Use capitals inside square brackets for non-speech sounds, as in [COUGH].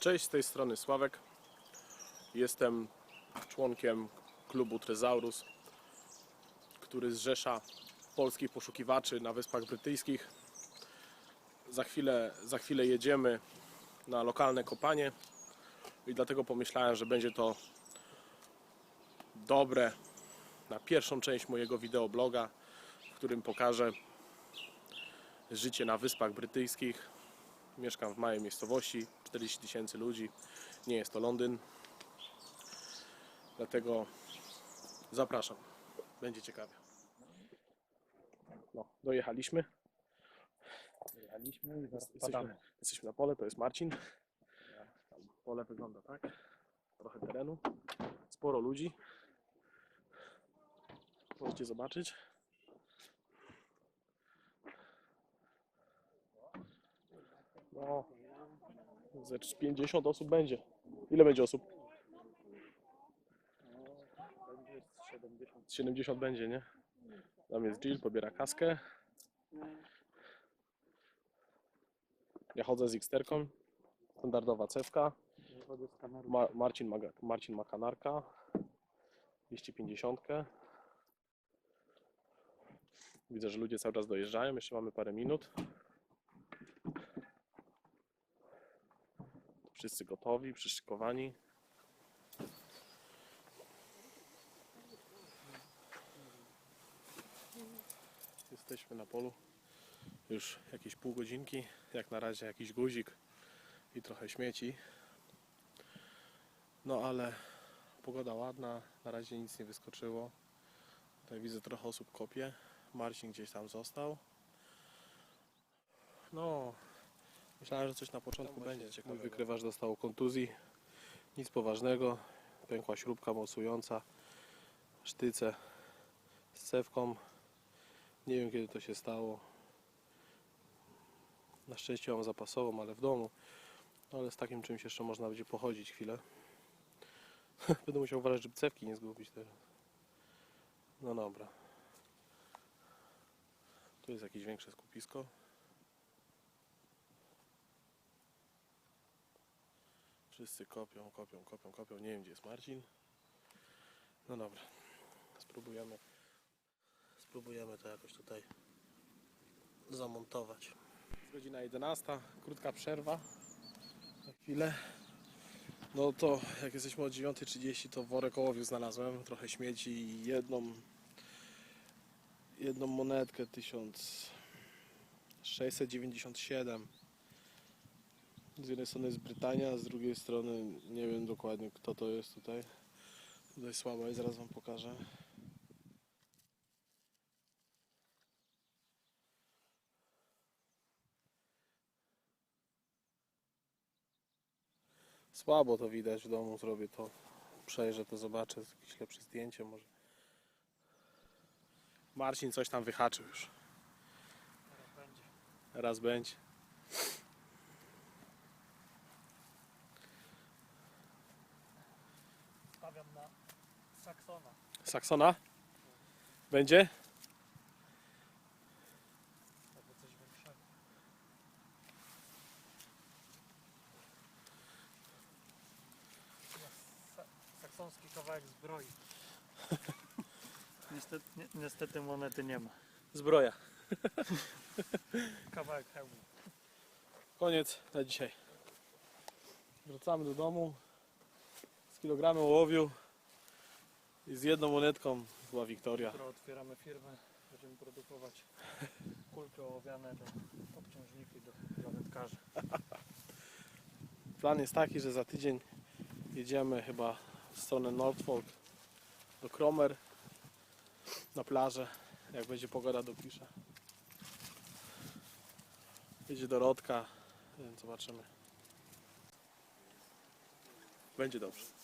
Cześć, z tej strony Sławek. Jestem członkiem klubu Trezaurus, który zrzesza polskich poszukiwaczy na Wyspach Brytyjskich. Za chwilę, za chwilę jedziemy na lokalne kopanie i dlatego pomyślałem, że będzie to dobre na pierwszą część mojego wideobloga, w którym pokażę życie na Wyspach Brytyjskich. Mieszkam w małej miejscowości, 40 tysięcy ludzi. Nie jest to Londyn. Dlatego zapraszam. Będzie ciekawie. No, dojechaliśmy. Jechaliśmy i zaraz Jesteśmy, jesteśmy na pole, to jest Marcin. Tam pole wygląda tak. Trochę terenu. Sporo ludzi. Możecie zobaczyć. No, ze 50 osób będzie. Ile będzie osób? Będzie 70. 70 będzie, nie? Tam jest Jill, pobiera kaskę. Ja chodzę z Xterką. Standardowa cewka. Ma, Marcin, ma, Marcin ma kanarka. 250. Widzę, że ludzie cały czas dojeżdżają. Jeszcze mamy parę minut. Wszyscy gotowi, przyszykowani. Jesteśmy na polu już jakieś pół godzinki. Jak na razie jakiś guzik i trochę śmieci. No ale pogoda ładna, na razie nic nie wyskoczyło. Tutaj widzę trochę osób kopie. Marcin gdzieś tam został. No, myślałem, że coś na początku będzie. Mój wykrywacz dostał kontuzji. Nic poważnego. Pękła śrubka mocująca. Sztyce z cewką. Nie wiem kiedy to się stało. Na szczęście mam zapasową, ale w domu. No, ale z takim czymś jeszcze można będzie pochodzić chwilę. [LAUGHS] Będę musiał uważać, żeby cewki nie zgubić teraz. No dobra. Tu jest jakieś większe skupisko. Wszyscy kopią, kopią, kopią, kopią. Nie wiem, gdzie jest Marcin. No dobra. Spróbujemy. Spróbujemy to jakoś tutaj zamontować. Jest godzina 11. Krótka przerwa. Na chwilę. No to jak jesteśmy o 9.30 to worek ołowiu znalazłem, trochę śmieci i jedną jedną monetkę 1697 z jednej strony jest Brytania, z drugiej strony nie wiem dokładnie kto to jest tutaj tutaj słaba i zaraz wam pokażę Słabo to widać w domu, zrobię to, przejrzę to, zobaczę, jakieś lepsze zdjęcie może. Marcin coś tam wyhaczył już. Teraz będzie. Raz będzie. Stawiam na Saksona. Saksona? Będzie? Albo coś większego. Sa kawałek zbroi. [LAUGHS] niestety, ni niestety monety nie ma. Zbroja. [LAUGHS] Kawałek hełmu. Koniec na dzisiaj. Wracamy do domu z kilogramem ołowiu i z jedną monetką była Wiktoria. Jutro otwieramy firmę. Będziemy produkować kulki ołowiane do obciążniki do, dla wędkarzy. Plan jest taki, że za tydzień jedziemy chyba w stronę Norfolk do Cromer na plażę. Jak będzie pogoda dopiszę. Jedzie Dorotka, więc zobaczymy. Będzie dobrze.